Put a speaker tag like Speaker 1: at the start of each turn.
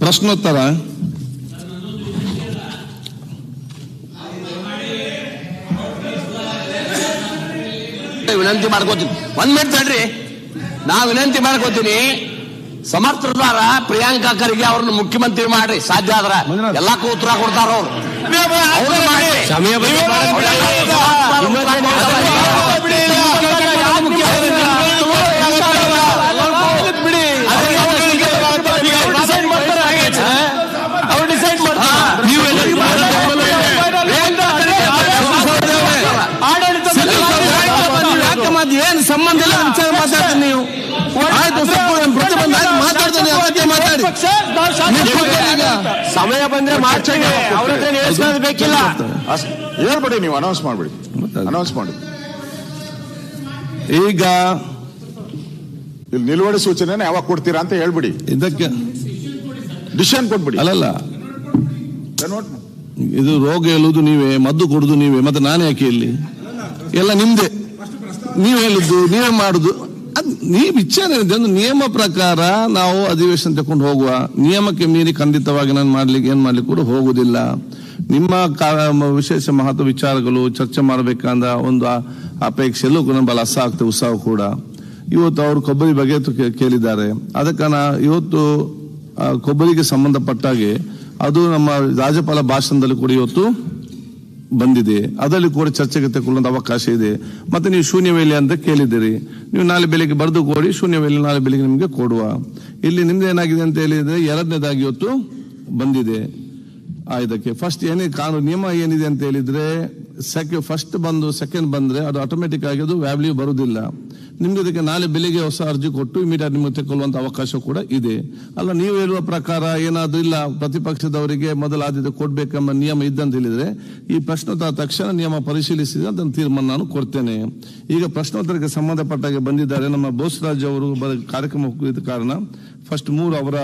Speaker 1: ಪ್ರಶ್ನೋತ್ತರ.
Speaker 2: ವಿನಂತಿ ಮಾಡ್ಕೋತೀನಿ. ಒಂದ್ ಮಿನಿಟ್ ತಡ್ರಿ. ನಾ ವಿನಂತಿ ಮಾಡ್ಕೋತೀನಿ. ಸಮರ್ಥದಾರ ಪ್ರಿಯಾಂಕಾ ಖರ್ಗೆ ಅವ್ರನ್ನ ಮುಖ್ಯಮಂತ್ರಿ ಮಾಡ್ರಿ. ಸಾಧ್ಯ ಆದ್ರ. ಎಲ್ಲಕ್ಕೂ ಉತ್ತರ ಕೊಡ್ತಾರ ಅವ್ರು. ಅವ್ರು ಏನು
Speaker 1: ಏನ್ ಸಂಬಂಧ ಇಲ್ಲ? ವಿಚಾರ ಮಾತಾಡ್ತೀನಿ ನೀವು. ಆಯ್ತು ಸ್ವಲ್ಪ ನಾನು ಪ್ರತಿಬಂಧ ಆಯ್ತು, ಮಾತಾಡ್ತೀನಿ ಅದಕ್ಕೆ ಮಾತಾಡಿ. ಈಗ.
Speaker 2: ಸಮಯ ಬಂದ್ರೆ ಮಾಡ್ಸಂಗೆ ಅವ್ರ ಹತ್ರ ಹೇಳ್ಸ್ಕೊಳ್ಳೋದು ಬೇಕಿಲ್ಲ.
Speaker 3: ಹೇಳ್ಬಿಡಿ ನೀವು ಅನೌನ್ಸ್ ಮಾಡ್ಬಿಡಿ. ಅನೌನ್ಸ್ ಮಾಡಿ
Speaker 1: ಈಗ
Speaker 3: ಇಲ್ಲಿ ನಿಲುವಳಿ ಸೂಚನೆ ಯಾವಾಗ ಕೊಡ್ತೀರಾ ಅಂತ ಹೇಳ್ಬಿಡಿ.
Speaker 1: ಇದಕ್ಕೆ
Speaker 3: ಡಿಸಿಷನ್ ಕೊಟ್ಬಿಡಿ.
Speaker 1: ಅಲ್ಲಲ್ಲ. ಇದು ರೋಗ ಹೇಳುವುದು ನೀವೇ ಮದ್ದು ಕೊಡುದು ನೀವೇ ಮತ್ತೆ ನಾನೇ ಯಾಕೆ ಇಲ್ಲಿ? ಎಲ್ಲ ನಿಮ್ದೆ. ನೀವು ಹೇಳಿದ್ದು, ನೀವೇ ಮಾಡುದು. ಅದ್ ನೀವು ವಿಚಾರ ಒಂದು ನಿಯಮ ಪ್ರಕಾರ ನಾವು ಅಧಿವೇಶನ ತಕೊಂಡು ಹೋಗುವ. ನಿಯಮಕ್ಕೆ ಮೀರಿ ಖಂಡಿತವಾಗಿ ನಾನು ಮಾಡ್ಲಿಕ್ಕೆ, ಏನ್ ಮಾಡ್ಲಿಕ್ಕೆ ಕೂಡ ಹೋಗುದಿಲ್ಲ. ನಿಮ್ಮ ವಿಶೇಷ ಮಹತ್ವ ವಿಚಾರಗಳು, ಚರ್ಚೆ ಮಾಡಬೇಕಂದ ಒಂದು ಅಪೇಕ್ಷೆಯಲ್ಲೂ ಕೂಡ ಬಹಳ ಆಗ್ತದೆ, ಉತ್ಸಾಹ ಕೂಡ. ಇವತ್ತು ಅವರು ಕೊಬ್ಬರಿ ಬಗ್ಗೆ ಕೇಳಿದ್ದಾರೆ. ನಾ ಇವತ್ತು ಕೊಬ್ಬರಿಗೆ ಸಂಬಂಧಪಟ್ಟಾಗೆ ಅದು ನಮ್ಮ ರಾಜ್ಯಪಾಲ ಭಾಷಣದಲ್ಲಿ ಕೂಡ ಇವತ್ತು ಬಂದಿದೆ. ಅದರಲ್ಲಿ ಕೂಡ ಚರ್ಚೆಗೆ ತಗೊಳ್ಳುವಂತ ಅವಕಾಶ ಇದೆ. ಮತ್ತೆ ನೀವು ಶೂನ್ಯ ವೇಳೆ ಅಂತ ಕೇಳಿದ್ದೀರಿ. ನೀವು ನಾಳೆ ಬೆಳಿಗ್ಗೆ ಬರೆದು ಕೊಡಿ. ಶೂನ್ಯ ವೇಳೆ ನಾಳೆ ಬೆಳಿಗ್ಗೆ ನಿಮಗೆ ಕೊಡುವ. ಇಲ್ಲಿ ನಿಮ್ದು ಏನಾಗಿದೆ ಅಂತ ಹೇಳಿದ್ರೆ ಎರಡನೇದಾಗಿ ಇವತ್ತು ಬಂದಿದೆ. ಆಯ್ದಕ್ಕೆ ಫಸ್ಟ್ ಏನೇ ಕಾನೂನು, ನಿಯಮ ಏನಿದೆ ಅಂತ ಹೇಳಿದ್ರೆ ಸೆಕೆ ಫಸ್ಟ್ ಬಂದು ಸೆಕೆಂಡ್ ಬಂದ್ರೆ ಅದು ಆಟೋಮೆಟಿಕ್ ಆಗಿ ಅದು ವ್ಯಾಲ್ಯೂ ಬರುವುದಿಲ್ಲ. ನಿಮ್ಗೆ ಅದಕ್ಕೆ ನಾಳೆ ಬೆಳಿಗ್ಗೆ ಹೊಸ ಅರ್ಜಿ ಕೊಟ್ಟು ಇಮಿಡಿಯೇಟ್ ನಿಮಗೆ ತೆಕ್ಕೊಳ್ಳುವಂಥ ಅವಕಾಶ ಕೂಡ ಇದೆ. ಅಲ್ಲ, ನೀವು ಹೇಳುವ ಪ್ರಕಾರ ಏನಾದರೂ ಇಲ್ಲ, ಪ್ರತಿಪಕ್ಷದವರಿಗೆ ಮೊದಲ ಆದ್ಯತೆ ಕೊಡಬೇಕೆಂಬ ನಿಯಮ ಇದ್ದಂತ ಹೇಳಿದರೆ ಈ ಪ್ರಶ್ನೋತ್ತರ ತಕ್ಷಣ ನಿಯಮ ಪರಿಶೀಲಿಸಿದ ಅದನ್ನು ತೀರ್ಮಾನ ನಾನು ಕೊಡ್ತೇನೆ. ಈಗ ಪ್ರಶ್ನೋತ್ತರಕ್ಕೆ ಸಂಬಂಧಪಟ್ಟಾಗೆ ಬಂದಿದ್ದಾರೆ ನಮ್ಮ ಬೋಸರಾಜ್ ಅವರು ಕಾರ್ಯಕ್ರಮ ಕಾರಣ ಫಸ್ಟ್ ಮೂರು ಅವರ